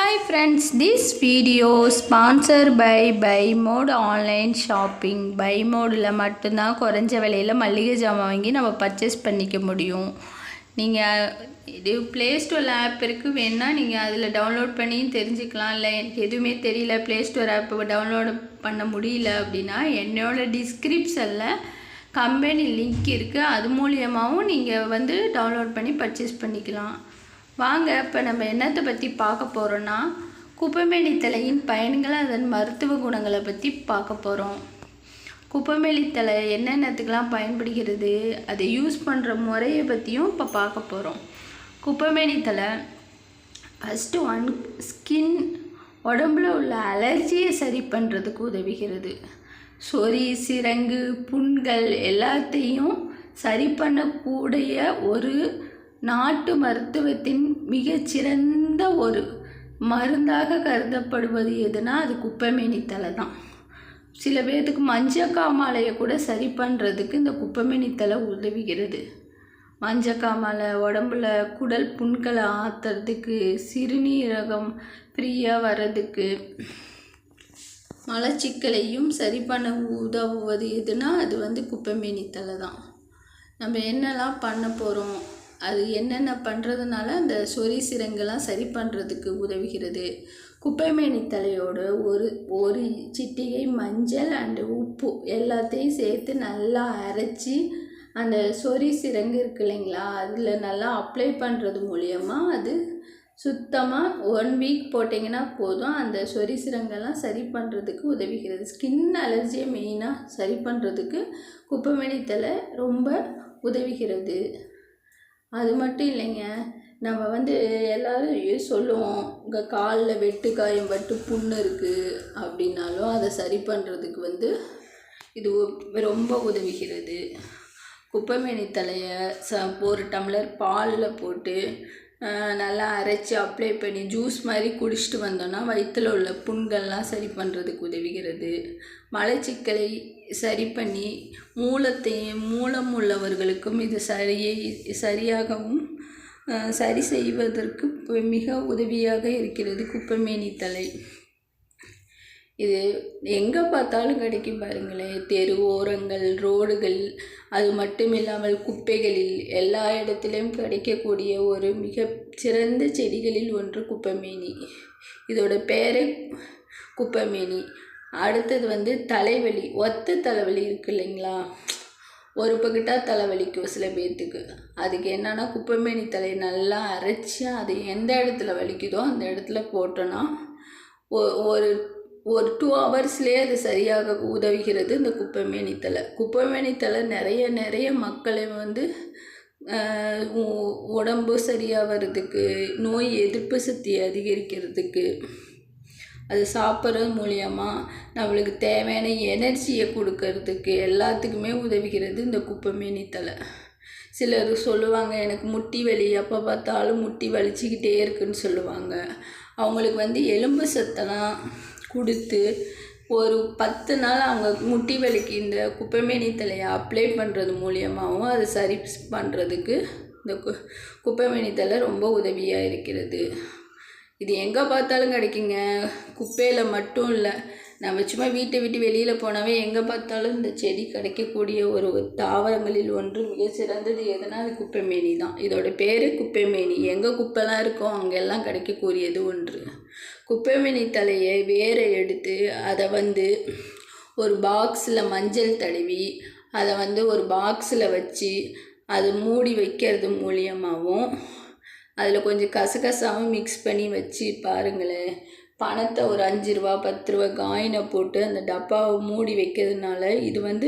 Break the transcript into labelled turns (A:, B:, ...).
A: Hi friends this video sponsor by by mode online shopping by மோடில் மட்டும்தான் குறைஞ்ச விலையில் மளிகை ஜாமான் வாங்கி நம்ம பர்ச்சேஸ் பண்ணிக்க முடியும். நீங்கள் இது ப்ளே ஸ்டோரில் ஆப் இருக்குது வேணால் நீங்கள் அதில் டவுன்லோட் பண்ணியும் தெரிஞ்சுக்கலாம். இல்லை எனக்கு எதுவுமே தெரியல ப்ளே ஸ்டோர் ஆப் டவுன்லோடு பண்ண முடியல அப்படின்னா என்னோட டிஸ்கிரிப்ஷனில் கம்பெனி லிங்க் இருக்குது அது மூலியமாகவும் நீங்கள் வந்து டவுன்லோட் பண்ணி பர்ச்சேஸ் பண்ணிக்கலாம். வாங்க இப்போ நம்ம என்னத்தை பற்றி பார்க்க போகிறோன்னா குப்பைமேனி தலையின் பயன்களை அதன் மருத்துவ குணங்களை பற்றி பார்க்க போகிறோம் குப்பைமேனி தலை என்னென்னத்துக்கெலாம் பயன்படுகிறது அதை யூஸ் பண்ணுற முறையை பற்றியும் இப்போ பார்க்க போகிறோம் குப்பைமேனி தலை ஃபஸ்ட்டு ஒன் ஸ்கின் உடம்புல உள்ள அலர்ஜியை சரி பண்ணுறதுக்கு உதவுகிறது. சொறி சிரங்கு புண்கள் எல்லாத்தையும் சரி பண்ணக்கூடிய ஒரு நாட்டு மருத்துவத்தின் மிகச்சிறந்த ஒரு மருந்தாக கருதப்படுவது எதுனா அது குப்பைமேனி தலை தான் சில பேர்த்துக்கு மஞ்சக்காமாலையை கூட சரி பண்ணுறதுக்கு இந்த குப்பைமேனி தலை உதவுகிறது. மஞ்சக்காமலை உடம்புல குடல் புண்களை ஆற்றுறதுக்கு சிறுநீரகம் ஃப்ரீயாக வர்றதுக்கு மலச்சிக்கலையும் சரி பண்ண உதவுவது எதுனா அது வந்து குப்பைமேனி தலை தான் நம்ம என்னெல்லாம் பண்ண போகிறோம் அது என்னென்ன பண்ணுறதுனால அந்த சொறி சிரங்கெல்லாம் சரி பண்ணுறதுக்கு உதவுகிறது. குப்பைமேனி தலையோடு ஒரு ஒரு சிட்டிகை மஞ்சள் அண்டு உப்பு எல்லாத்தையும் சேர்த்து நல்லா அரைச்சி அந்த சொறி சிரங்கு இருக்கு இல்லைங்களா அதில் நல்லா அப்ளை பண்ணுறது மூலியமாக அது சுத்தமாக ஒன் வீக் போட்டிங்கன்னா போதும். அந்த சொறி சிரங்கெல்லாம் சரி பண்ணுறதுக்கு உதவுகிறது. ஸ்கின் அலர்ஜியை மெயினாக சரி பண்ணுறதுக்கு குப்பைமேனி தலை ரொம்ப உதவுகிறது. அது மட்டும் இல்லைங்க. நம்ம வந்து எல்லோரும் சொல்லுவோம். இங்கே காலில் வெட்டு காயம் பட்டு புண்ணு இருக்குது அப்படின்னாலும் அதை சரி பண்ணுறதுக்கு வந்து இது ரொம்ப உதவுகிறது. குப்பைமேனி தலையை ச ஒரு டம்ளர் பாலில் போட்டு நல்லா அரைச்சி அப்ளை பண்ணி ஜூஸ் மாதிரி குடிச்சிட்டு வந்தோன்னா வயிற்றில் உள்ள புண்கள்லாம் சரி பண்ணுறதுக்கு உதவுகிறது. மலச்சிக்கலை சரி பண்ணி மூலத்தையும் மூலம் உள்ளவர்களுக்கும் இது சரியை சரியாகவும் சரி செய்வதற்கு மிக உதவியாக இருக்கிறது குப்பைமேனி தலை இது எங்கே பார்த்தாலும் கிடைக்கும் பாருங்களேன். தெரு ஓரங்கள் ரோடுகள் அது மட்டும் இல்லாமல் குப்பைகளில் எல்லா இடத்துலையும் கிடைக்கக்கூடிய ஒரு மிக சிறந்த செடிகளில் ஒன்று குப்பைமேனி. இதோட பேரே குப்பைமேனி. அடுத்தது வந்து தலைவலி. ஒத்த தலைவலி இருக்குது இல்லைங்களா? ஒரு பக்கிட்டா தலைவலிக்கும் சில பேர்த்துக்கு அதுக்கு என்னென்னா குப்பைமேனி தலையை நல்லா அரைச்சி அது எந்த இடத்துல வலிக்குதோ அந்த இடத்துல போட்டோன்னா ஒரு ஒரு டூ ஹவர்ஸ்லேயே அது சரியாக உதவுகிறது. இந்த குப்பைமேனி தலை குப்பைமேனி நிறைய நிறைய மக்களை வந்து உடம்பு சரியாக வர்றதுக்கு நோய் எதிர்ப்பு சக்தி அதிகரிக்கிறதுக்கு அது சாப்பிட்றது மூலியமாக நம்மளுக்கு தேவையான எனர்ஜியை கொடுக்கறதுக்கு எல்லாத்துக்குமே உதவுகிறது இந்த குப்பைமேனி தலை சிலர் சொல்லுவாங்க எனக்கு முட்டி வலி எப்போ பார்த்தாலும் முட்டி வலிச்சிக்கிட்டே இருக்குன்னு சொல்லுவாங்க. அவங்களுக்கு வந்து எலும்பு சத்தெல்லாம் கொடுத்து ஒரு பத்து நாள் அவங்க முட்டி வலிக்கு இந்த குப்பைமேனி தலையை அப்ளை பண்ணுறது மூலியமாகவும் அதை சரி பண்ணுறதுக்கு இந்த கு குப்பைமேனி தலை ரொம்ப உதவியாக இருக்கிறது. இது எங்கே பார்த்தாலும் கிடைக்குங்க. குப்பையில் மட்டும் இல்லை. நம்ம சும்மா வீட்டை விட்டு வெளியில் போனாவே எங்கே பார்த்தாலும் இந்த செடி கிடைக்கக்கூடிய ஒரு தாவரங்களில் ஒன்று மிக சிறந்தது எதுனா அது குப்பைமேனி தான். இதோட பேர் குப்பைமேனி. எங்கே குப்பைலாம் இருக்கோ அங்கெல்லாம் கிடைக்கக்கூடியது ஒன்று. குப்பைமேனி தலையை வேரை எடுத்து அதை வந்து ஒரு பாக்ஸில் மஞ்சள் தடவி அதை வந்து ஒரு பாக்ஸில் வச்சு அது மூடி வைக்கிறது மூலியமாகவும் அதில் கொஞ்சம் கசகசாவும் மிக்ஸ் பண்ணி வச்சு பாருங்களேன். பணத்தை ஒரு அஞ்சு ரூபா பத்து ரூபா காயினை போட்டு அந்த டப்பாவை மூடி வைக்கிறதுனால இது வந்து